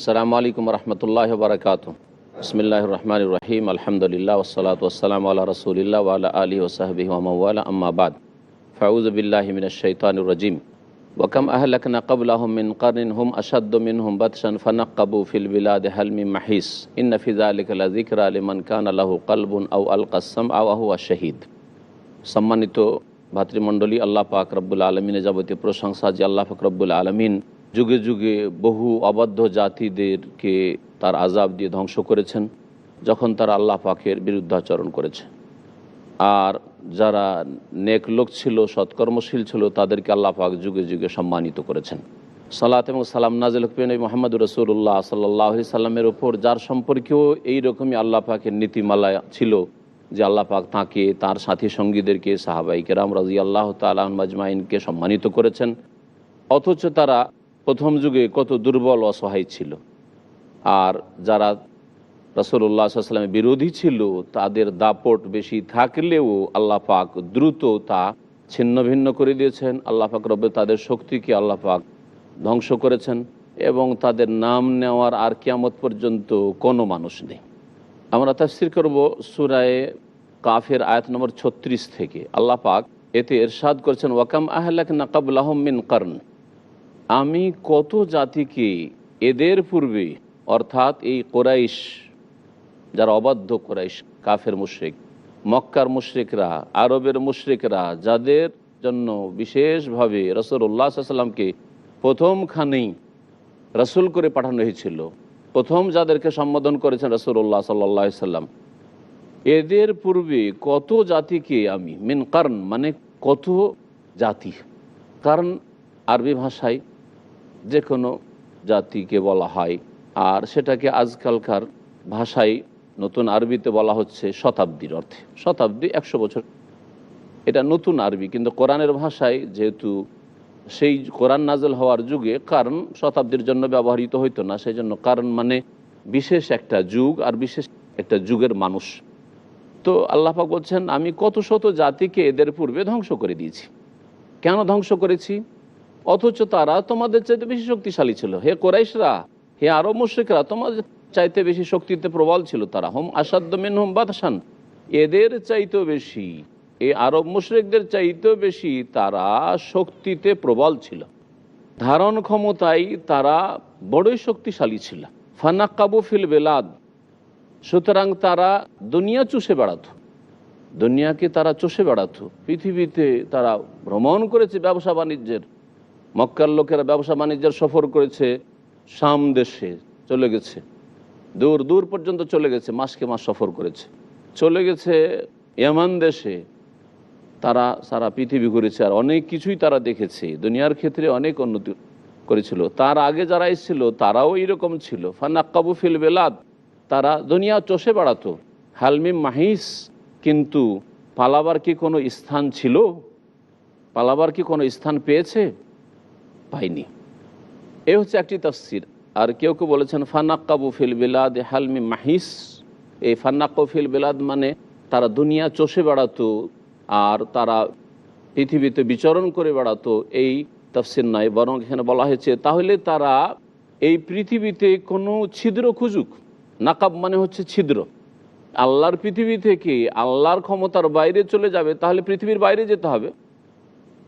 সালামু আলাইকুম রহমতুল্লাহ বারকাত বিসমিল্লাহ রহমান রহিম আলহামদুলিল্লাহ ওসলাত ওসালাম আল্লাহ রসুলিল্লাহ ওয়ালা আলী ওসাহবি ওয়ালা আম্মাবাদ ফাউজবিল্লাহমিনশৈতানুর রাজিম ওয়াকাম আহলাকনা কবলাহুম মিন কারিন হুম আসাদ্দ মিন হুম বাদশান ফানাক্কাবু ফিল বিলাদ হালমি মাহিস ইন্না ফিজা আলিকাল্লা জিকরা আলিমান কান আল্লাহু কালবুন আউ আল কাসম আউ আহু শহীদ সম্মানিত ভাতৃমণ্ডলী আল্লাহ পাক রব্বুল আলমিনের যাবতীয় প্রশংসা যে আল্লাহ পাক রব্বুল আলমিন যুগে যুগে বহু অবাধ্য জাতিদেরকে তার আজাব দিয়ে ধ্বংস করেছেন, যখন তারা আল্লাহ পাকের বিরুদ্ধাচরণ করেছে। আর যারা নেক লোক ছিল, সৎকর্মশীল ছিল, তাদেরকে আল্লাহ পাক যুগে যুগে সম্মানিত করেছেন। সালাত এবং সালাম নাজিল হুকেন মোহাম্মদ রসুল্লাহ সাল্লাহ সাল্লামের ওপর, যার সম্পর্কেও এই রকমই আল্লাহ পাকের নীতিমালা ছিল যে আল্লাহ পাক তাঁকে, তার সাথী সঙ্গীদেরকে, সাহাবাই কেরাম রাজি আল্লাহ তালাহ মাজমাইনকে সম্মানিত করেছেন। অথচ তারা প্রথম যুগে কত দুর্বল, অসহায় ছিল। আর যারা রসুল্লাহ সাল্লামের বিরোধী ছিল, তাদের দাপট বেশি থাকলেও আল্লাহ পাক দ্রুত তা ছিন্ন ভিন্ন করে দিয়েছেন। আল্লাহ পাক রব্বে তাদের শক্তিকে আল্লাহ পাক ধ্বংস করেছেন এবং তাদের নাম নেওয়ার আর কিয়ামত পর্যন্ত কোনো মানুষ নেই। আমরা তাফসির করব সুরায়ে কাফের আয়াত নম্বর ছত্রিশ থেকে। আল্লাহ পাক এতে এরশাদ করেছেন ওয়াকাম আহলাক নাকাবুল আহমিন কারণ? আমি কত জাতিকে এদের পূর্বে, অর্থাৎ এই কোরাইশ, যারা অবাধ্য কোরাইশ, কাফের মুশ্রিক, মক্কার মুশ্রিকরা, আরবের মুশ্রিকরা, যাদের জন্য বিশেষভাবে রসুল্লাহ সাল্লামকে প্রথমখানেই রসুল করে পাঠানো হয়েছিল, প্রথম যাদেরকে সম্বোধন করেছেন রসুল্লাহ সাল্লাহ সাল্লাম এদের পূর্বে কত জাতিকে আমি, মেন কারণ মানে কত জাতি? কারণ আরবি ভাষায় যে কোনো জাতিকে বলা হয়। আর সেটাকে আজকালকার ভাষায় নতুন আরবিতে বলা হচ্ছে শতাব্দীর অর্থে। শতাব্দী একশো বছর। এটা নতুন আরবি, কিন্তু কোরআনের ভাষায় যেহেতু সেই কোরআন নাজল হওয়ার যুগে কারণ শতাব্দীর জন্য ব্যবহৃত হইতো না সেই জন্য কারণ মানে বিশেষ একটা যুগ আর বিশেষ একটা যুগের মানুষ। তো আল্লাহাক বলছেন, আমি কত শত জাতিকে এদের পূর্বে ধ্বংস করে দিয়েছি। কেন ধ্বংস করেছি? অথচ তারা তোমাদের চাইতে বেশি শক্তিশালী ছিল। হে কোরাইশরা, হে আরব মুশ্রিকরা, তোমাদের চাইতে বেশি শক্তিতে প্রবল ছিল তারা। হোম আসাদ্দ মেন হোম বাদশান, এদের চাইতেও বেশি। এই আরব মুশ্রিকদের চাইতেও বেশি তারা শক্তিতে প্রবল ছিল। ধারণ ক্ষমতায় তারা বড়ই শক্তিশালী ছিল। ফানাক্কাবু ফিল বেলাদ, সুতরাং তারা দুনিয়া চুষে বেড়াতো। দুনিয়াকে তারা চষে বেড়াতো। পৃথিবীতে তারা ভ্রমণ করেছে ব্যবসা বাণিজ্যের মক্কার লোকেরা ব্যবসা বাণিজ্যের সফর করেছে শাম দেশে, চলে গেছে। দূর দূর পর্যন্ত চলে গেছে, মাসকে মাস সফর করেছে। চলে গেছে ইয়ামান দেশে। তারা সারা পৃথিবী ঘুরেছে আর অনেক কিছুই তারা দেখেছে। দুনিয়ার ক্ষেত্রে অনেক উন্নতি করেছিল। তার আগে যারা এসেছিল, তারাও এরকম ছিল। ফান্নাক্কাবু ফিল বেলাদ। তারা দুনিয়া চষে বেড়াতো। হালমিম মাহিস, কিন্তু পালাবার কি কোনো স্থান ছিল? পালাবার কি কোনো স্থান পেয়েছে? পাইনি। এ হচ্ছে একটি তফসির। আর কেউ কেউ বলেছেন ফান্নাক্কাবু ফিল বিলাদ হালমি মাহিস। এই ফান্নাক্কু ফিল বিলাদ মানে তারা দুনিয়া চষে বেড়াতো আর তারা পৃথিবীতে বিচরণ করে বেড়াতো, এই তফসির নয়। বরং এখানে বলা হয়েছে, তাহলে তারা এই পৃথিবীতে কোনো ছিদ্র খুঁজুক। নাকাব মানে হচ্ছে ছিদ্র। আল্লাহর পৃথিবী থেকে আল্লাহর ক্ষমতার বাইরে চলে যাবে, তাহলে পৃথিবীর বাইরে যেতে হবে।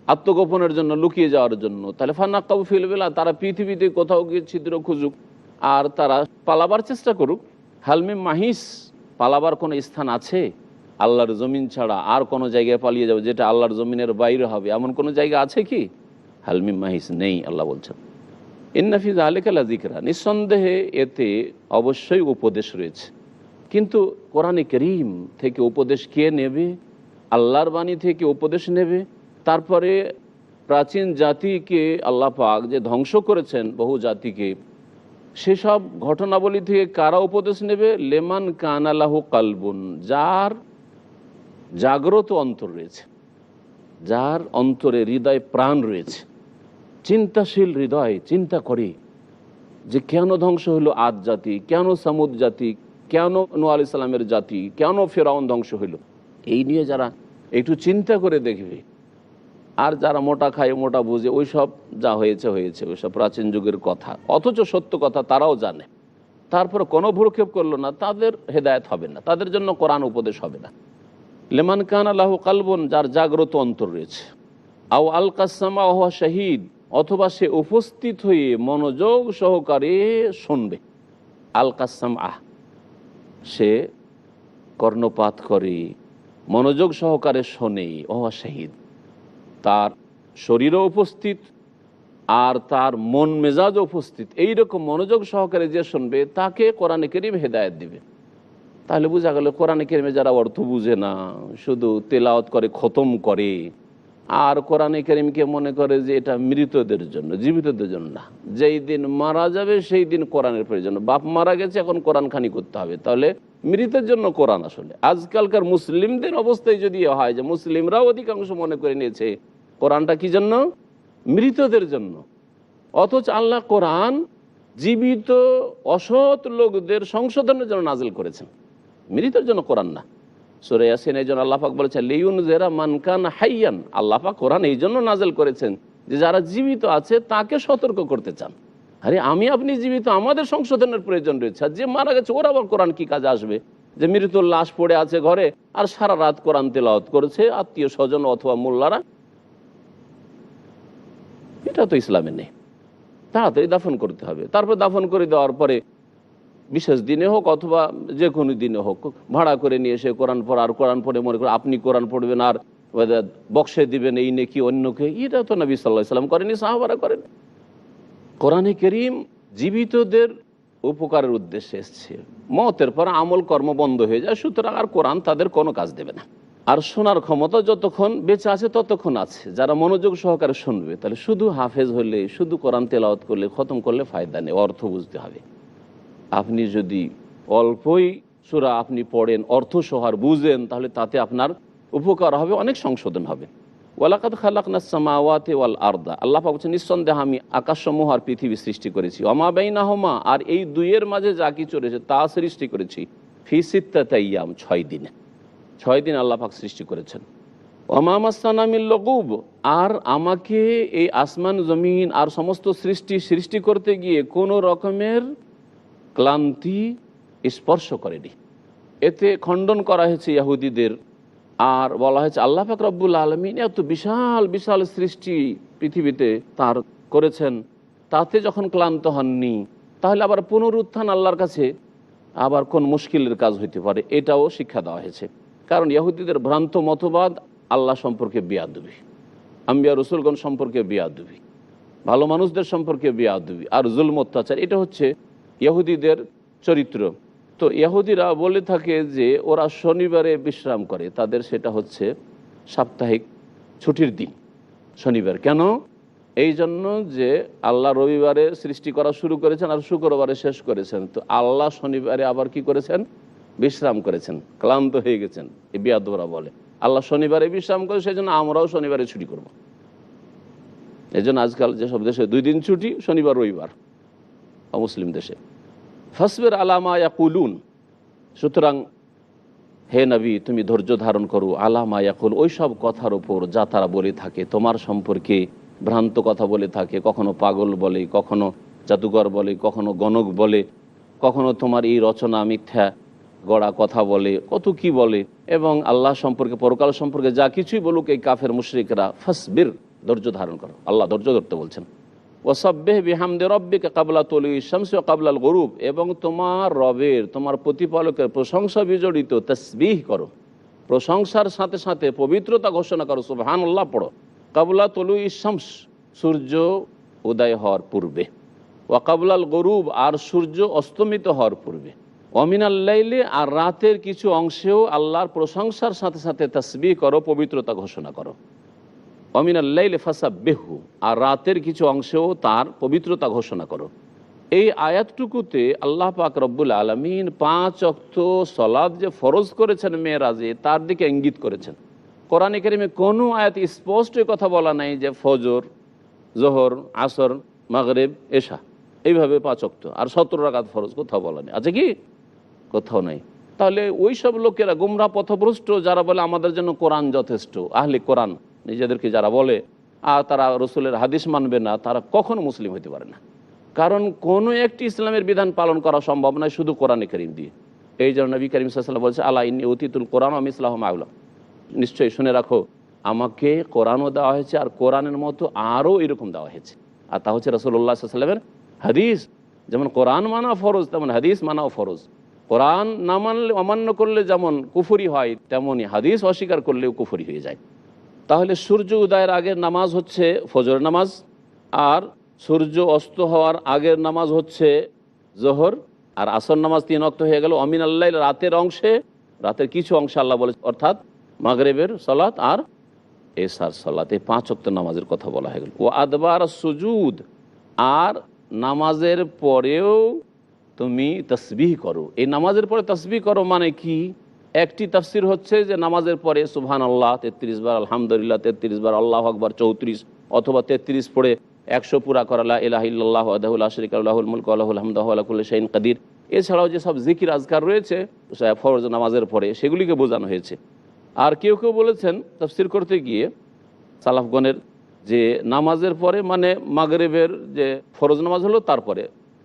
আত্মগোপনের জন্য, লুকিয়ে যাওয়ার জন্য। তাহলে ফান্নাক্কাবু ফিলবেলা তারা পৃথিবীতে কোথাও গিয়ে ছিদ্র খুঁজুক। আর তারা পালাবার চেষ্টা করুক। হালমি মাহিস, পালাবার কোনো স্থান আছে? আল্লাহর জমিন ছাড়া আর কোনো জায়গায় পালিয়ে যাবে যেটা আল্লাহর জমিনের বাইরে হবে। এমন কোনো জায়গা আছে কি? হালমি মাহিস নেই, আল্লাহ বলছেন। ইন্নাফিজ আলেকালা জিকরা নিঃসন্দেহে এতে অবশ্যই উপদেশ রয়েছে। কিন্তু কোরআনে করিম থেকে উপদেশ কে নেবে? আল্লাহর বাণী থেকে উপদেশ নেবে? তারপরে প্রাচীন জাতিকে আল্লাহ পাক যে ধ্বংস করেছেন বহু জাতিকে, সেসব ঘটনাবলী থেকে কারা উপদেশ নেবে? লেমান কান আল্লাহ কালবুন, যার জাগ্রত অন্তর রয়েছে, যার অন্তরে হৃদয় প্রাণ রয়েছে, চিন্তাশীল হৃদয় চিন্তা করে যে কেন ধ্বংস হলো আদ জাতি, কেন সামুদ জাতি, কেন নু আলি সাল্লামের জাতি, কেন ফেরাউন ধ্বংস হইল এই নিয়ে যারা একটু চিন্তা করে দেখবে আর যারা মোটা খায়, মোটা বুঝে ওই সব যা হয়েছে হয়েছে ওই সব প্রাচীন যুগের কথা। অথচ সত্য কথা তারাও জানে। তারপরে কোনো ভ্রুক্ষেপ করল না, তাদের হেদায়ত হবে না, তাদের জন্য কোরআন উপদেশ হবে না। লেমান কান আল্লাহ কালবন, যার জাগ্রত অন্তর রয়েছে। আও আল কাসামা ওহা শাহিদ, অথবা সে উপস্থিত হয়ে মনোযোগ সহকারে শুনবে। আল কাসাম আহ সে কর্ণপাত করে, মনোযোগ সহকারে শোনে, ওহা শাহিদ। তার শরীরও উপস্থিত আর তার মন মেজাজ উপস্থিত। এই রকম মনোযোগ সহকারে যে শুনবে, তাকে কোরআনে করিম হেদায়ত দিবে। তাহলে বোঝা গেল কোরআনে কেরিমে যারা অর্থ বুঝে না, শুধু তেলাওয়াত করে, খতম করে। আর কোরআনে করিমকে মনে করে যে এটা মৃতদের জন্য, জীবিতদের জন্য না। যেই দিন মারা যাবে, সেই দিন কোরআনের প্রয়োজন। বাপ মারা গেছে, এখন কোরআন খানি করতে হবে। তাহলে মৃতের জন্য কোরআন আসলে। আজকালকার মুসলিমদের অবস্থায় যদি হয়, যে মুসলিমরাও অধিকাংশ মনে করে নিয়েছে কোরআনটা কি জন্য? মৃতদের জন্য। অথচ আল্লাহ কোরআন জীবিত অসৎ লোকদের সংশোধনের জন্য নাজিল করেছেন। মৃতের জন্য কোরআন না। এই জন্য আল্লাহাক বলেছেন লিউন জেরা মানকান হাইয়ান। আল্লাহাক কোরআন এই জন্য নাজেল করেছেন যে যারা জীবিত আছে তাকে সতর্ক করতে চান। আরে আমি আপনি জীবিত, আমাদের সংশোধনের প্রয়োজন রয়েছে। যে মারা গেছে, ওরা আবার কোরআন কি কাজে আসবে? যে মৃত্যুর লাশ পড়ে আছে ঘরে, আর সারা রাত কোরআন তেলাওয়াত করেছে, আত্মীয় স্বজন অথবা মোল্লারা এটা তো ইসলামে নেই। তাড়াতাড়ি দাফন করতে হবে। তারপর দাফন করে দেওয়ার পরে বিশেষ দিনে হোক অথবা যে কোনো দিনে হোক, ভাড়া করে নিয়ে এসে কোরআন পড়া, আর কোরআন পড়ে মনে করে আপনি কোরআন পড়বেন আর বক্সে দিবেন এই নেকি অন্যকে এটা তো নবী সাল্লাহ সাল্লাম করেনি সাহাবারা করেন। কোরআনে করিম জীবিতদের উপকারের উদ্দেশ্যে এসছে। মতের পর আমল কর্ম বন্ধ হয়ে যায়, সুতরাং আর কোরআন তাদের কোনো কাজ দেবে না। আর শোনার ক্ষমতা যতক্ষণ বেঁচে আছে ততক্ষণ আছে। যারা মনোযোগ সহকারে শুনবে, তাহলে শুধু হাফেজ হলে, শুধু কোরআন তেলাওয়াত করলে, খতম করলে ফায়দা নেই, অর্থ বুঝতে হবে। আপনি যদি অল্পই সুরা আপনি পড়েন, অর্থ সহার বুঝেন, তাহলে তাতে আপনার উপকার হবে, অনেক সংশোধন হবে। ওয়ালাকাত খালাকনা সামাওয়াতে ওয়াল আর্দা, আল্লাহ বলছেন, নিঃসন্দেহ আমি আকাশসমূহ আর পৃথিবী সৃষ্টি করেছি। অমাবাইনা হোমা আর এই দুইয়ের মাঝে যা কিছু রয়েছে, তা সৃষ্টি করেছি। ফিসিত্তা তাইয়াম ছয় দিনে। ছয় দিন আল্লাহ পাক সৃষ্টি করেছেন। আর আমাকে এই আসমান, জমিন আর সমস্ত সৃষ্টি সৃষ্টি করতে গিয়ে কোনো রকমের ক্লান্তি স্পর্শ করেনি। এতে খণ্ডন করা হয়েছে ইয়াহুদিদের। আর বলা হয়েছে, আল্লাহ পাক রব্বুল আলমিন এত বিশাল বিশাল সৃষ্টি পৃথিবীতে তার করেছেন, তাতে যখন ক্লান্ত হননি, তাহলে আবার পুনরুত্থান আল্লাহর কাছে আবার কোন মুশকিলের কাজ হইতে পারে, এটাও শিক্ষা দেওয়া হয়েছে। কারণ ইয়াহুদিদের ভ্রান্ত মতবাদ আল্লাহ সম্পর্কে বিয়াদুবি। আম্বিয়া রসুলগণ সম্পর্কে বিয়াদুবি। ভালো মানুষদের সম্পর্কে বিয়াদুবি আর জুলম অত্যাচার, এটা হচ্ছে ইহুদিদের চরিত্র। তো ইহুদিরা বলে থাকে যে, ওরা শনিবারে বিশ্রাম করে, তাদের সেটা হচ্ছে সাপ্তাহিক ছুটির দিন, শনিবার। কেন? এই জন্য যে আল্লাহ রবিবারে সৃষ্টি করা শুরু করেছেন আর শুক্রবারে শেষ করেছেন। তো আল্লাহ শনিবারে আবার কি করেছেন? বিশ্রাম করেছেন, ক্লান্ত হয়ে গেছেন, এই বিয়াদরা বলে। আল্লাহ শনিবারে বিশ্রাম করে সেই জন্য আমরাও শনিবারে ছুটি করব। এই জন্য আজকাল যেসব দেশে দুই দিন ছুটি, শনিবার, রবিবার, অমুসলিম দেশে। ফসবের আলামা ইয়াকুলুন, সুতরাং, হে নবী, তুমি ধৈর্য ধারণ করো আলামা ইয়াকুল, ওই সব কথার ওপর যা তারা বলে থাকে, তোমার সম্পর্কে ভ্রান্ত কথা বলে থাকে, কখনো পাগল বলে, কখনো জাদুঘর বলে, কখনো গণক বলে, কখনো তোমার এই রচনা মিথ্যা গড়া কথা বলে, কত কি বলে, এবং আল্লাহ সম্পর্কে, পরকাল সম্পর্কে যা কিছুই বলুক এই কাফের মুশরিকরা, ফসবির ধৈর্য ধারণ করো। আল্লাহ ধৈর্য ধরতে বলছেন। ওসব্বেহ বিহামদে রব্বিকে কাবলা তলি শামস কাবলাল গরুব, এবং তোমার রবের, তোমার প্রতিপালকের প্রশংসা বিজড়িত তসবিহ করো। প্রশংসার সাথে সাথে পবিত্রতা ঘোষণা করো সুবহান আল্লাহ পড়ো। কাবলা তলু শামস, সূর্য উদয় হওয়ার পূর্বে। ওয়াকাবুলাল গরুব, আর সূর্য অস্তমিত হওয়ার পূর্বে। অমিনাল্লাইলে আর রাতের কিছু অংশেও আল্লাহর প্রশংসার সাথে সাথে তসবি করো, পবিত্রতা ঘোষণা করো। অমিনাল্লাইলে ফাসা বেহু আর রাতের কিছু অংশেও তার পবিত্রতা ঘোষণা করো। এই আয়াতটুকুতে আল্লাহ পাক রব্বুল আলমিন পাঁচ অক্ত সলাদ যে ফরজ করেছেন মেয়েরাজে তার দিকে ইঙ্গিত করেছেন। কোরআন কারিমে কোনো আয়াত স্পষ্ট কথা বলা নাই যে ফজর, জোহর, আসর, মাগরেব, এশা। এইভাবে পাঁচ অক্ত আর সতেরো রাকাত ফরজ কোথাও বলা নেই। আছে কি? কোথাও নাই। তাহলে ওই সব লোকেরা গুমরা পথভ্রষ্ট, যারা বলে আমাদের জন্য কোরআন যথেষ্ট, আহলে কোরআন, নিজেদেরকে যারা বলে, আর তারা রসুলের হাদিস মানবে না, তারা কখনো মুসলিম হতে পারে না। কারণ কোনো একটি ইসলামের বিধান পালন করা সম্ভব নয় শুধু কোরআনে করিম দিয়ে। এই জন্য নবী করিম সাল্লাম বলছে আল্লাহ ইন্নি অতিতুল কোরআন আমি ইসলাম আউলাম নিশ্চয়ই শুনে রাখো, আমাকে কোরআনও দেওয়া হয়েছে আর কোরআনের মতো আরও এরকম দেওয়া হয়েছে। আর তা হচ্ছে রসুল্লাহ সাল্লামের হাদিস। যেমন কোরআন মানা ফরজ, তেমন হাদিস মানাও ফরজ। কোরআন না মানলে অমান্য করলে যেমন কুফুরি হয় তেমনই হাদিস অস্বীকার করলেও কুফুরি হয়ে যায়। তাহলে সূর্য উদয়ের আগের নামাজ হচ্ছে ফজর নামাজ, আর সূর্য অস্ত হওয়ার আগের নামাজ হচ্ছে জোহর, আর আসর নামাজ তিন অক্ত হয়ে গেল। অমিন আল্লাহ রাতের অংশে, রাতের কিছু অংশে আল্লাহ বলে অর্থাৎ মাগরেবের সলাৎ আর এসার সলাৎ। এই পাঁচ অক্ত নামাজের কথা বলা হয়ে গেল। ও আদবার সুজুদ, আর নামাজের পরেও তুমি তসবিহ করো। এই নামাজের পরে তসবিহ করো মানে কি? একটি তফসির হচ্ছে যে নামাজের পরে সুবহান আল্লাহ তেত্রিশ বার আলহামদুলিল্লাহ, তেত্রিশ বার আল্লাহ আকবর, চৌত্রিশ অথবা তেত্রিশ পড়ে একশো পুরা করালা ইলাহিল্লাহ আদাহুল আশরিক আল্লাহুল মুলক আল্লাহুল হামদাহ আল্লাহুল শাহিন কাদির। এছাড়াও যে সব জিকির আজকার রয়েছে ফরজ নামাজের পরে সেগুলিকে বোঝানো হয়েছে। আর কেউ কেউ বলেছেন তফসির করতে গিয়ে সালাফগণের যে নামাজের পরে মানে মাগরেবের যে ফরজ নামাজ হলো তারপরে।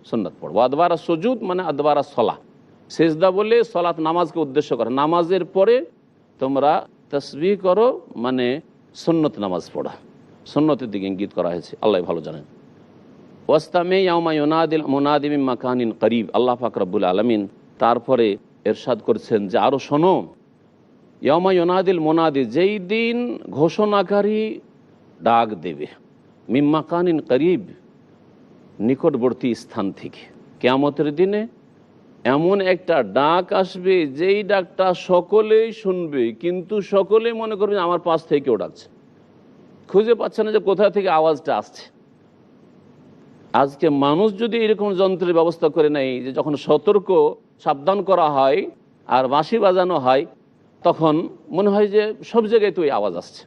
সন্ন্যত পড়ব আদবারা সজুদ মানে আদবারা সলা। সেজদা বলে সলাৎ নামাজকে উদ্দেশ্য করে। নামাজের পরে তোমরা তসবি করো মানে সন্নত নামাজ পড়া। সন্ন্যতের দিকে ইঙ্গিত করা হয়েছে। আল্লাহ ভালো জানেন। ওয়াস্তামে ইয়ামা ইউনাদিল মোনাদিম মাকানিন করিব। আল্লাহ পাক রব্বুল আলমিন তারপরে এরশাদ করছেন যে আরও শোনো ইয়মা ইউনাদিল মোনাদি যেই দিন ঘোষণাকারী ডাক দেবে। মিম্মাকানিন করিব নিকটবর্তী স্থান থেকে। কেয়ামতের দিনে এমন একটা ডাক আসবে, যেই ডাকটা সকলেই শুনবে, কিন্তু সকলেই মনে করবে আমার পাশ থেকে কেউ ডাকছে। খুঁজে পাচ্ছে না যে কোথা থেকে আওয়াজটা আসছে। আজকে মানুষ যদি এরকম যন্ত্রের ব্যবস্থা করে নেয়, যে যখন সতর্ক, সাবধান করা হয়, আর বাঁশি বাজানো হয়, তখন মনে হয় যে সব জায়গায় তো আওয়াজ আসছে।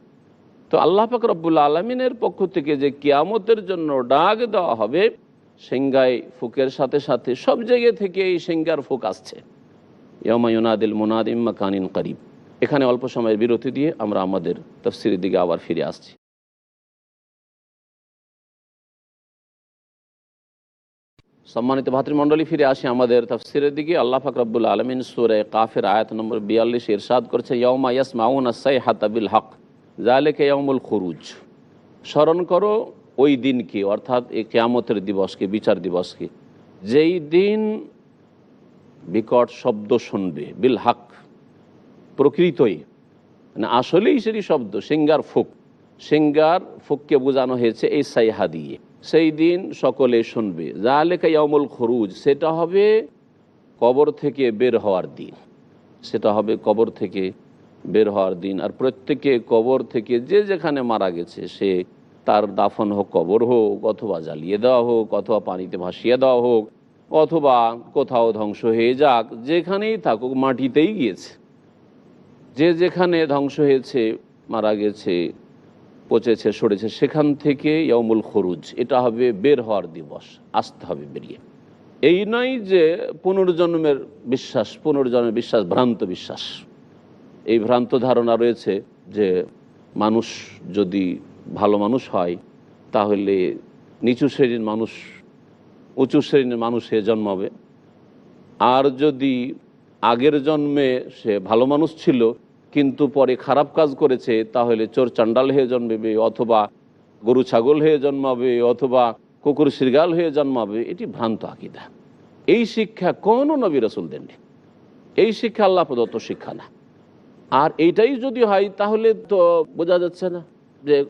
তো আল্লাহ পাক রব্বুল্লা আলমিনের পক্ষ থেকে যে কিয়ামতের জন্য ডাক দেওয়া হবে সেঙ্গাই ফুকের সাথে সাথে সব জায়গা থেকে এই সেঙ্গার ফুক আসছে। ইয়মায়ুনাদিল মোনাদ ইম্মা কানিন করিব। এখানে অল্প সময়ের বিরতি দিয়ে আমরা আমাদের তফসিরের দিকে আবার ফিরে আসছি। সম্মানিত ভাতৃমণ্ডলী, ফিরে আসি আমাদের তফসিরের দিকে। আল্লাহ ফাকরাবুল আলমিন সুরে কাফের আয়াত নম্বর বিয়াল্লিশ ইরশাদ করছে ইয়মা ইয়াস মাউন আসাই হাতাবিল হক জালেকে ইয়মুল খুরুজ। স্মরণ করো ওই দিনকে অর্থাৎ এই কেয়ামতের দিবসকে বিচার দিবসকে যেই দিন বিকট শব্দ শুনবে, বিল হাক, প্রকৃতই মানে আসলেই সেটি শব্দ, সিঙ্গার ফুক, সিঙ্গার ফুককে বোঝানো হয়েছে এই সাইহা দিয়ে, সেই দিন সকলে শুনবে যা লেখা ইয়ামুল খরুজ, সেটা হবে কবর থেকে বের হওয়ার দিন, সেটা হবে কবর থেকে বের হওয়ার দিন, আর প্রত্যেকে কবর থেকে যে যেখানে মারা গেছে, সে তার দাফন হোক, কবর হোক, অথবা জ্বালিয়ে দেওয়া হোক, অথবা পানিতে ভাসিয়ে দেওয়া হোক, অথবা কোথাও ধ্বংস হয়ে যাক, যেখানেই থাকুক মাটিতেই গিয়েছে। যে যেখানে ধ্বংস হয়েছে, মারা গেছে, পচেছে সরেছে সেখান থেকে ইয়মুল খরুজ, এটা হবে বের হওয়ার দিবস, আসতে হবে বেরিয়ে। এই নয় যে পুনর্জন্মের বিশ্বাস পুনর্জন্মের বিশ্বাস, ভ্রান্ত বিশ্বাস। এই ভ্রান্ত ধারণা রয়েছে যে মানুষ যদি ভালো মানুষ হয়, তাহলে নিচু শ্রেণির মানুষ, উঁচু শ্রেণির মানুষ সে জন্মাবে। আর যদি আগের জন্মে সে ভালো মানুষ ছিল, কিন্তু পরে খারাপ কাজ করেছে, তাহলে চোর চান্ডাল হয়ে জন্মাবে, অথবা গরু ছাগল হয়ে জন্মাবে, অথবা কুকুর শৃগাল হয়ে জন্মাবে, এটি ভ্রান্ত আকিদা। এই শিক্ষা কোনো নবী রসুল দেননি। এই শিক্ষা আল্লাহ প্রদত্ত শিক্ষা না। আর এইটাই যদি হয়, তাহলে তো বোঝা যাচ্ছে না যে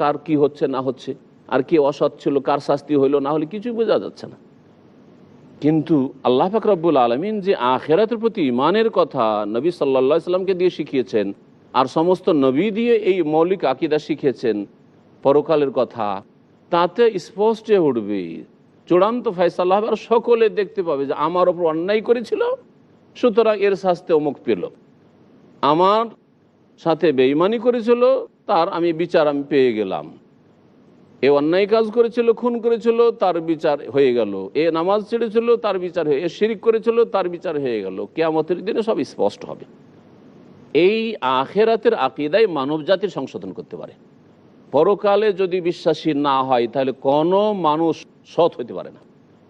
কার কি হচ্ছে, না হচ্ছে, আর কে অসৎ ছিল, কার শাস্তি হইল, না হলে কিছুই বোঝা যাচ্ছে না। কিন্তু আল্লাহ ফাকরাবুল আলমিন যে আখেরাতের প্রতি ইমানের কথা নবী সাল্লা সাল্লামকে দিয়ে শিখিয়েছেন, আর সমস্ত নবী দিয়ে এই মৌলিক আকিদা শিখিয়েছেন পরকালের কথা, তাতে স্পষ্ট উঠবে, চূড়ান্ত ফয়সাল্লাহ আর সকলে দেখতে পাবে যে আমার ওপর অন্যায় করেছিল, সুতরাং এর শাস্তি অমুক পেল। আমার সাথে বেইমানি করেছিল তার আমি বিচার আমি পেয়ে গেলাম। এ অন্যায় কাজ করেছিল, খুন করেছিল, তার বিচার হয়ে গেল। এ নামাজ ছেড়েছিল, তার বিচার হয়ে, এ শিরিক করেছিল, তার বিচার হয়ে গেল। কেয়ামতের দিনে সব স্পষ্ট হবে। এই আখেরাতের আকিদাই মানব জাতির সংশোধন করতে পারে। পরকালে যদি বিশ্বাসী না হয়, তাহলে কোনো মানুষ সৎ হইতে পারে না।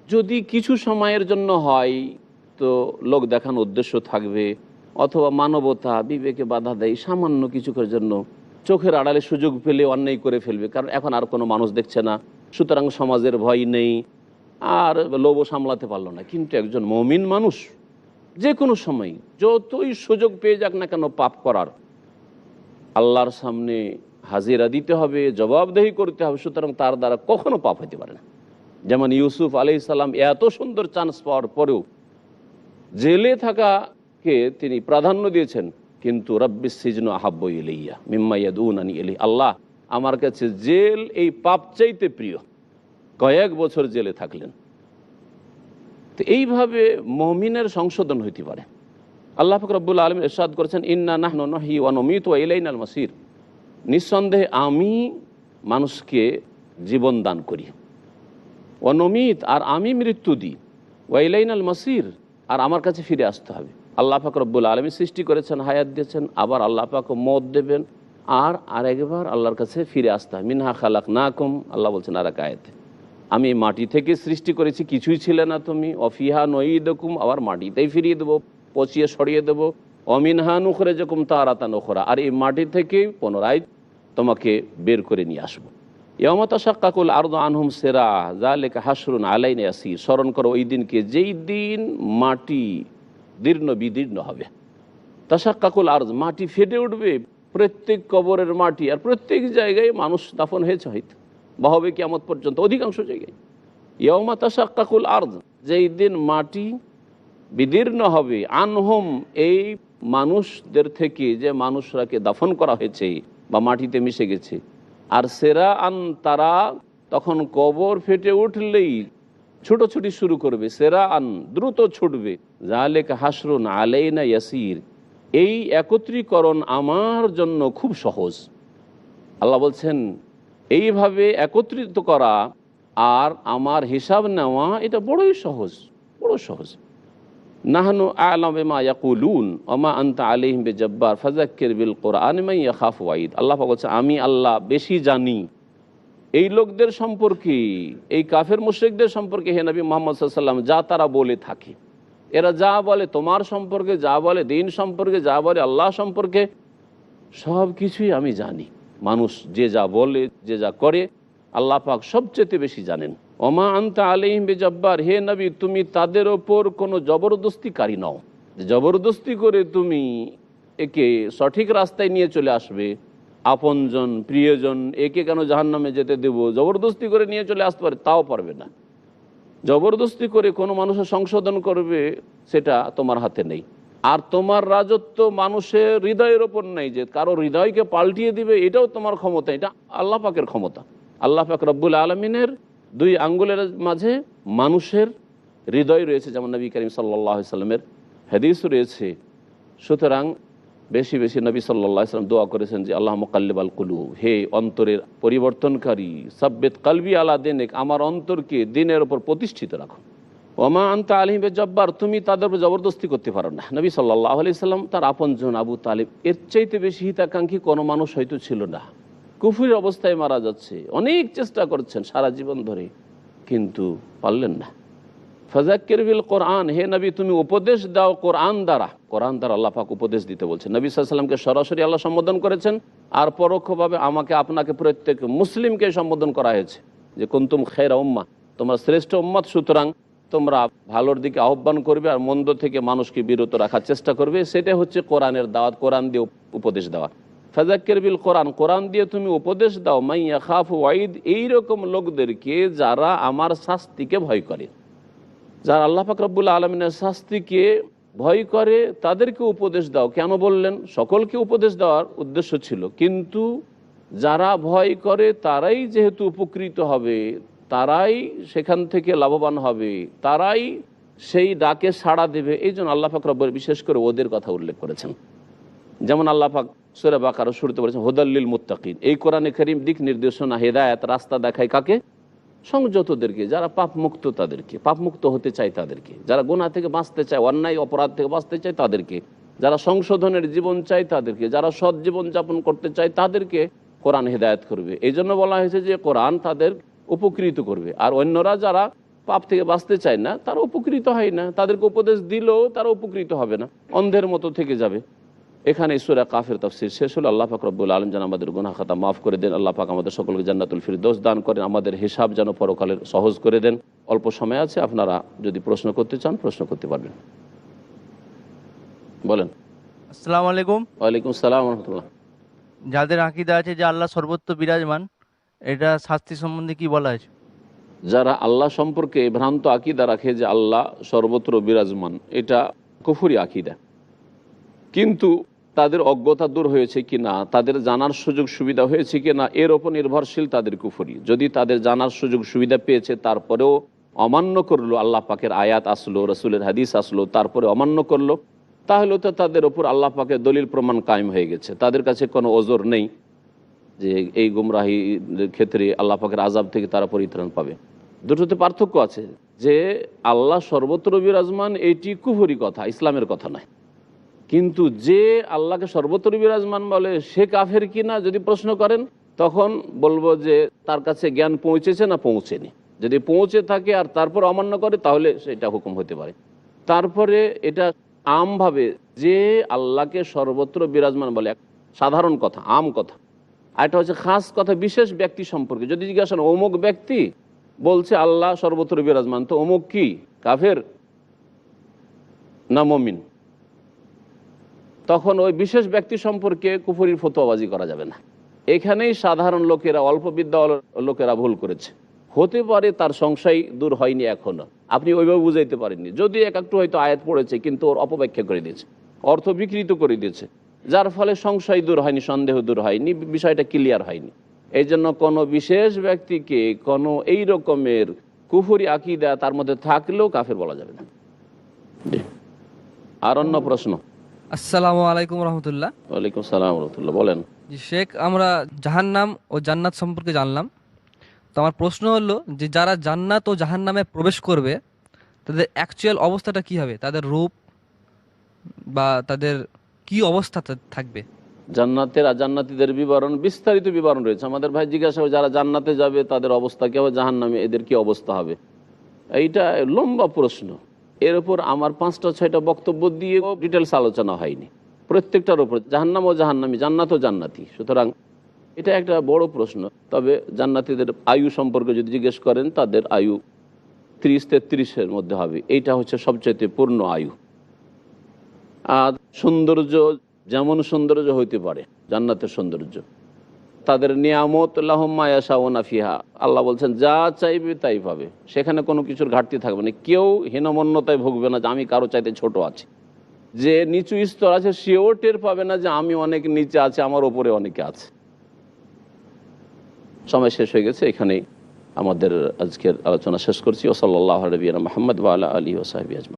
যদি কিছু সময়ের জন্য হয়, তো লোক দেখানোর উদ্দেশ্য থাকবে, অথবা মানবতা, বিবেকে বাধা দেয়, সামান্য কিছুকের জন্য চোখের আড়ালে সুযোগ পেলে অন্যায় করে ফেলবে। কারণ এখন আর কোনো মানুষ দেখছে না। সুতরাং সমাজের ভয় নেই। আর লোভও সামলাতে পারল না। কিন্তু একজন মমিন মানুষ যে কোনো সময় যতই সুযোগ পেয়ে যাক না কেন পাপ করার, আল্লাহর সামনে হাজিরা দিতে হবে, জবাবদেহি করতে হবে। সুতরাং তার দ্বারা কখনো পাপ হতে পারে না। যেমন ইউসুফ আলি সাল্লাম এত সুন্দর চান্স পাওয়ার পরেও জেলে থাকাকে তিনি প্রাধান্য দিয়েছেন। কিন্তু রব্বিস সিজন আহাব্ব ইলাইয়া মিম্মাইয়াদুন আনি এলি আল্লাহ আমার কাছে জেল এই পাপ চাইতে প্রিয়। কয়েক বছর জেলে থাকলেন। তো এইভাবে মমিনের সংশোধন হইতে পারে। আল্লাহ ফকরবুল আলম এরশাদ করেছেন, ইন্না নাহন নহি ওয়ানমিত ও এলাইন আল মাসির। নিঃসন্দেহে আমি মানুষকে জীবন দান করি। অনমিত আর আমি মৃত্যু দিই। ওয়াইলাইন আল মাসির, আর আমার কাছে ফিরে আসতে হবে। আল্লাহ পাক রব্বুল আলমী সৃষ্টি করেছেন, হায়াত দিয়েছেন, আবার আল্লাহ পাক মদ দেবেন। আর আরেকবার আল্লাহর কাছে ফিরে আসতে হয়। মিনহা খালাক না কম আল্লাহ বলছেন আর এক আমি মাটি থেকে সৃষ্টি করেছি, কিছুই ছিলে না তুমি। অফিহা নই দকুম আবার মাটিতেই ফিরিয়ে দেবো, পচিয়ে সরিয়ে দেবো। অমিনহা নুখরে যকুম তারাতা নখরা আর এই মাটি থেকেই পুনরায় তোমাকে বের করে নিয়ে আসব। ইয়মতাশাক্কাকুল আরদ আনহুম সেরা যা জালেক হাসরুন আলাইনে আসি স্মরণ করো, ওই দিনকে যেই দিন মাটি দীর্ণ বিদীর্ণ হবে। তাশাক্কাকুল আরজ মাটি ফেটে উঠবে, প্রত্যেক কবরের মাটি আর প্রত্যেক জায়গায় মানুষ দাফন হয়েছে হয়তো। বা হবে কেমত পর্যন্ত, অধিকাংশ জায়গায়। ইয়মা তাশাক্কাকুল আর্জ যেই দিন মাটি বিদীর্ণ হবে, আনহোম এই মানুষদের থেকে যে মানুষরাকে দাফন করা হয়েছে বা মাটিতে মিশে গেছে। আর সেরা আন তারা, তখন কবর ফেটে উঠলেই ছুটোছুটি শুরু করবে সেরা আন দ্রুত ছুটবে। জালেক হাসরুন আলাইনা ইয়াসির। এই একত্রীকরণ আমার জন্য খুব সহজ। আল্লাহ বলছেন, এইভাবে একত্রিত করা আর আমার হিসাব নেওয়া, এটা বড়ই সহজ বড় সহজ। নাহনু আলমা ইয়াকুলুন, ওমা আন্তা আলিহিম বে জব্বার ফাজাক্কির বিল কোরআন মাই ইয়াখাফ ওয়াইদ আল্লাহ বলছে, আমি আল্লাহ বেশি জানি। এই লোকদের সম্পর্কে, এই কাফের মুশ্রিকদের সম্পর্কে হে নবী মোহাম্মদ সাল্লাম যা তারা বলে থাকে। এরা যা বলে তোমার সম্পর্কে, যা বলে দিন সম্পর্কে, যা বলে আল্লাহ সম্পর্কে, সব কিছুই আমি জানি। মানুষ যে যা বলে, যে যা করে, আল্লাহ পাক সবচেয়ে বেশি জানেন। ওমা আন্তা আলিম বেজব্বার, হে নবী, তুমি তাদের ওপর কোনো জবরদস্তিকারী নও। জবরদস্তি করে তুমি একে সঠিক রাস্তায় নিয়ে চলে আসবে আপনজন, প্রিয়জন, একে কেন জাহান্নামে যেতে দেব? জবরদস্তি করে নিয়ে চলে আসতে পারে, তাও পারবে না। জবরদস্তি করে কোনো মানুষের সংশোধন করবে, সেটা তোমার হাতে নেই। আর তোমার রাজত্ব মানুষের হৃদয়ের ওপর নেই যে কারও হৃদয়কে পাল্টিয়ে দিবে, এটাও তোমার ক্ষমতা, এটা আল্লাহ পাকের ক্ষমতা। আল্লাহ পাক রব্বুল আলমিনের দুই আঙ্গুলের মাঝে মানুষের হৃদয় রয়েছে, যেমন নবী করিম সাল্লাহ সাল্লামের হাদিস রয়েছে। সুতরাং বেশি বেশি নবী সাল্লাহ সাল্লাম দোয়া করেছেন যে, আল্লাহ মোকাল্লিবাল কুলু হে অন্তরের পরিবর্তনকারী, সাব্বেত কালবি আলা দেনেক, আমার অন্তরকে দিনের ওপর প্রতিষ্ঠিত রাখো। ওমা আন্তা আলিমে জব্বার তুমি তাদের উপর জবরদস্তি করতে পারো না। নবী সাল্লাহ আলি সাল্লাম, তার আপনজন আবু তালিব, এর চাইতে বেশি হিতাকাঙ্ক্ষী কোনো মানুষ হয়তো ছিল না। কুফুর অবস্থায় মারা যাচ্ছে, অনেক চেষ্টা করছেন সারা জীবন ধরে, কিন্তু পারলেন না। ফাজাক্কির বিল কোরআন, হে নবী, তুমি উপদেশ দাও কোরআন দ্বারা। কোরআন দ্বারা আল্লাহ পাক উপদেশ দিতে বলছেন নবী সাল্লামকে সরাসরি আল্লাহ সম্বোধন করেছেন, আর পরোক্ষভাবে আমাকে, আপনাকে প্রত্যেক মুসলিমকে সম্বোধন করা হয়েছে যে, কুন্তুম খের উম্মা তোমরা শ্রেষ্ঠ উম্মত সুতরাং তোমরা ভালোর দিকে আহ্বান করবে আর মন্দ থেকে মানুষকে বিরত রাখার চেষ্টা করবে। সেটা হচ্ছে কোরআনের দাওয়াত, কোরআন দিয়ে উপদেশ দেওয়া। ফাজাক্কের বিল কোরআন কোরআন দিয়ে তুমি উপদেশ দাও, মাইয়া খাফ ওয়াইদ এইরকম লোকদেরকে যারা আমার শাস্তিকে ভয় করে। যারা আল্লাহ ফাকরাবুল্লা আলমিনের শাস্তিকে ভয় করে, তাদেরকে উপদেশ দাও। কেন বললেন? সকলকে উপদেশ দেওয়ার উদ্দেশ্য ছিল। কিন্তু যারা ভয় করে, তারাই যেহেতু উপকৃত হবে, তারাই সেখান থেকে লাভবান হবে, তারাই সেই ডাকে সাড়া দেবে, এই জন্য আল্লাহ ফাকরাব্বর বিশেষ করে ওদের কথা উল্লেখ করেছেন। যেমন আল্লাহ পাক সুরে বাকারও শুরুতে বলেছেন হোদাল্লিল মুত্তাকিন। এই কোরআনে করিম দিক নির্দেশনা, হেদায়ত, রাস্তা দেখায় কাকে? সংযতদেরকে, যারা পাপ মুক্ত তাদেরকে পাপ মুক্ত হতে চায় তাদেরকে, যারা গোনা থেকে বাঁচতে চায়, অন্যায়, অপরাধ থেকে বাঁচতে চায় তাদেরকে, যারা সংশোধনের জীবন চায় তাদেরকে, যারা সৎ জীবন যাপন করতে চায় তাদেরকে কোরআন হেদায়ত করবে। এই জন্য বলা হয়েছে যে কোরআন তাদের উপকৃত করবে। আর অন্যরা যারা পাপ থেকে বাঁচতে চায় না, তারা উপকৃত হয় না। তাদেরকে উপদেশ দিলেও তারা উপকৃত হবে না। অন্ধের মতো থেকে যাবে। এখানে সুরা কাফের তফসির শেষ হলো। আল্লাহ পাক রব্বুল আলম যেন আমাদের গুনাহ খাতা মাফ করে দেন। আল্লাহ পাক আমাদের সকলকে জান্নাতুল ফিরদোস দান করেন। আমাদের হিসাব যেন পরকালের সহজ করে দেন। অল্প সময় আছে আপনারা যদি প্রশ্ন করতে চান প্রশ্ন করতে পারবেন। বলেন। আসসালামু আলাইকুম। ওয়ালাইকুম সালাম রহমতুল্লাহ। যাদের আকিদা আছে যে আল্লাহ সর্বত্র বিরাজমান এটা শাস্তি সম্বন্ধে কি বলা হয়েছে? যারা আল্লাহ সম্পর্কে ভ্রান্ত আকিদা রাখে যে আল্লাহ সর্বত্র বিরাজমান এটা কুফুরি আকিদা। কিন্তু তাদের অজ্ঞতা দূর হয়েছে কি না, তাদের জানার সুযোগ সুবিধা হয়েছে কি না, এর ওপর নির্ভরশীল তাদের কুফরি। যদি তাদের জানার সুযোগ সুবিধা পেয়েছে, তারপরেও অমান্য করল, আল্লাহ পাকের আয়াত আসলো, রসুলের হাদিস আসলো, তারপরে অমান্য করল, তাহলে তো তাদের ওপর আল্লাহ পাকের দলিল প্রমাণ কায়েম হয়ে গেছে। তাদের কাছে কোনো ওজোর নেই যে এই গুমরাহির ক্ষেত্রে আল্লাহ পাকের আজাব থেকে তারা পরিত্রাণ পাবে। দুটোতে পার্থক্য আছে যে আল্লাহ সর্বত্র বিরাজমান এইটি কুফরি কথা, ইসলামের কথা নয়। কিন্তু যে আল্লাহকে সর্বত্র বিরাজমান বলে, সে কাফের কি না? যদি প্রশ্ন করেন, তখন বলব যে তার কাছে জ্ঞান পৌঁছেছে না পৌঁছেনি। যদি পৌঁছে থাকে আর তারপর অমান্য করে, তাহলে সেটা হুকুম হতে পারে। তারপরে এটা আমভাবে যে আল্লাহকে সর্বত্র বিরাজমান বলে, এক সাধারণ কথা, আম কথা। আর এটা হচ্ছে খাস কথা, বিশেষ ব্যক্তি সম্পর্কে। যদি জিজ্ঞাসা অমুক ব্যক্তি? বলছে, আল্লাহ সর্বত্র বিরাজমান। তো অমুক কি? কাফের? না, মমিন। তখন ওই বিশেষ ব্যক্তি সম্পর্কে কুফুরির ফতোয়াবাজি করা যাবে না। এখানেই সাধারণ লোকেরা, অল্প বিদ্যা লোকেরা ভুল করেছে। হতে পারে তার সংশয় দূর হয়নি এখনও। আপনি ওইভাবে বুঝাইতে পারেননি। যদি এক একটু হয়তো আয়াত পড়েছে, কিন্তু ওর অপব্যাখ্যা করে দিয়েছে, অর্থ বিকৃত করে দিয়েছে। যার ফলে সংশয় দূর হয়নি, সন্দেহ দূর হয়নি, বিষয়টা ক্লিয়ার হয়নি। এই জন্য কোনো বিশেষ ব্যক্তিকে কোনো এই রকমের কুফুরি আঁকি আকিদা তার মধ্যে থাকলেও কাফের বলা যাবে না। আর অন্য প্রশ্ন? আসসালামু আলাইকুম রহমতুল্লাহ। ওয়ালাইকুম সালাম রহমতুল্লাহ বলেন। জি শেখ আমরা জাহান্নাম ও জান্নাত সম্পর্কে জানলাম। তো আমার প্রশ্ন হলো যে যারা জান্নাত ও জাহান্নামে প্রবেশ করবে তাদের অ্যাকচুয়াল অবস্থাটা কি হবে? তাদের রূপ বা তাদের কি অবস্থা থাকবে? জান্নাতের আর জান্নাতিদের বিবরণ বিস্তারিত বিবরণ রয়েছে। আমাদের ভাই জিজ্ঞাসা করে যারা জান্নাতে যাবে তাদের অবস্থা কি হবে? জাহান নামে এদের কি অবস্থা হবে? এইটা লম্বা প্রশ্ন। এর উপর আমার পাঁচটা, ছয়টা বক্তব্য দিয়ে ডিটেলস আলোচনা হয়নি। প্রত্যেকটার উপর, জাহান্নাম ও জাহান্নামি, জান্নাত ও জান্নাতি। সুতরাং এটা একটা বড় প্রশ্ন। তবে জান্নাতিদের আয়ু সম্পর্কে যদি জিজ্ঞেস করেন, তাদের আয়ু ত্রিশ তেত্রিশের মধ্যে হবে। এইটা হচ্ছে সবচাইতে পূর্ণ আয়ু। আর সৌন্দর্য, যেমন সৌন্দর্য হইতে পারে, জান্নাতের সৌন্দর্য। তাদের নিয়ামত নাফিহা আল্লাহ বলছেন, যা চাইবে তাই পাবে। সেখানে কোনো কিছুর ঘাটতি থাকবে না। কেউ হীনমন্যতায় ভুগবে না যে আমি কারও চাইতে ছোট আছি। যে নিচু স্তর আছে, সেও টের পাবে না যে আমি অনেক নিচে আছে, আমার ওপরে অনেকে আছে। সময় শেষ হয়ে গেছে, এখানেই আমাদের আজকের আলোচনা শেষ করছি। ওসল্লাহ রবিনা মোহাম্মদ ওয়ালা আলী ওসাহাবি আজমা।